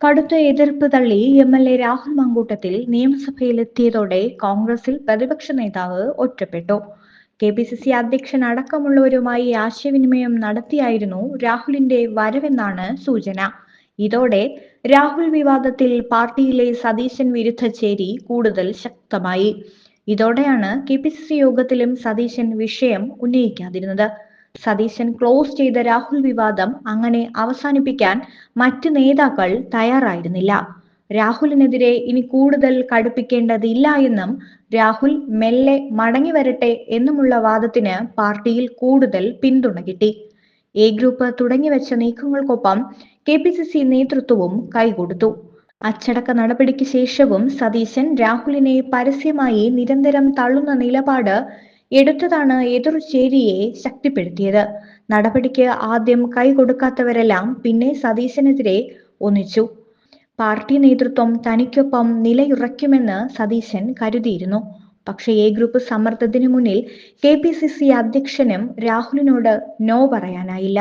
കടുത്ത എതിർപ്പ് തള്ളി M L A Rahul Mankoottathil നിയമസഭയിലെത്തിയതോടെ കോൺഗ്രസിൽ പ്രതിപക്ഷ നേതാവ് ഒറ്റപ്പെട്ടു. കെ പി സി സി അധ്യക്ഷൻ അടക്കമുള്ളവരുമായി ആശയവിനിമയം നടത്തിയായിരുന്നു രാഹുലിന്റെ വരവെന്നാണ് സൂചന. ഇതോടെ രാഹുൽ വിവാദത്തിൽ പാർട്ടിയിലെ സതീശൻ വിരുദ്ധ ചേരി കൂടുതൽ ശക്തമായി. ഇതോടെയാണ് കെ പി സി സി യോഗത്തിലും സതീശൻ വിഷയം ഉന്നയിക്കാതിരുന്നത്. സതീശൻ ക്ലോസ് ചെയ്ത രാഹുൽ വിവാദം അങ്ങനെ അവസാനിപ്പിക്കാൻ മറ്റ് നേതാക്കൾ തയ്യാറായിരുന്നില്ല. രാഹുലിനെതിരെ ഇനി കൂടുതൽ കടുപ്പിക്കേണ്ടതില്ല എന്നും രാഹുൽ മെല്ലെ മടങ്ങി വരട്ടെ എന്നുമുള്ള വാദത്തിന് പാർട്ടിയിൽ കൂടുതൽ പിന്തുണ കിട്ടി. എ ഗ്രൂപ്പ് തുടങ്ങിവെച്ച നീക്കങ്ങൾക്കൊപ്പം കെ പി സി സി നേതൃത്വവും കൈകൊടുത്തു. അച്ചടക്ക നടപടിക്ക് ശേഷവും സതീശൻ രാഹുലിനെ പരസ്യമായി നിരന്തരം തള്ളുന്ന നിലപാട് എടുത്തതാണ് എതിർ ചേരിയെ ശക്തിപ്പെടുത്തിയത്. നടപടിക്ക് ആദ്യം കൈ കൈകൊടുക്കാത്തവരെല്ലാം പിന്നെ സതീശനെതിരെ ഒന്നിച്ചു. പാർട്ടി നേതൃത്വം തനിക്കൊപ്പം നിലയുറയ്ക്കുമെന്ന് സതീശൻ കരുതിയിരുന്നു. പക്ഷേ എ ഗ്രൂപ്പ് സമ്മർദ്ദത്തിന് മുന്നിൽ കെ പി സി സി അധ്യക്ഷനും രാഹുലിനോട് നോ പറയാനായില്ല.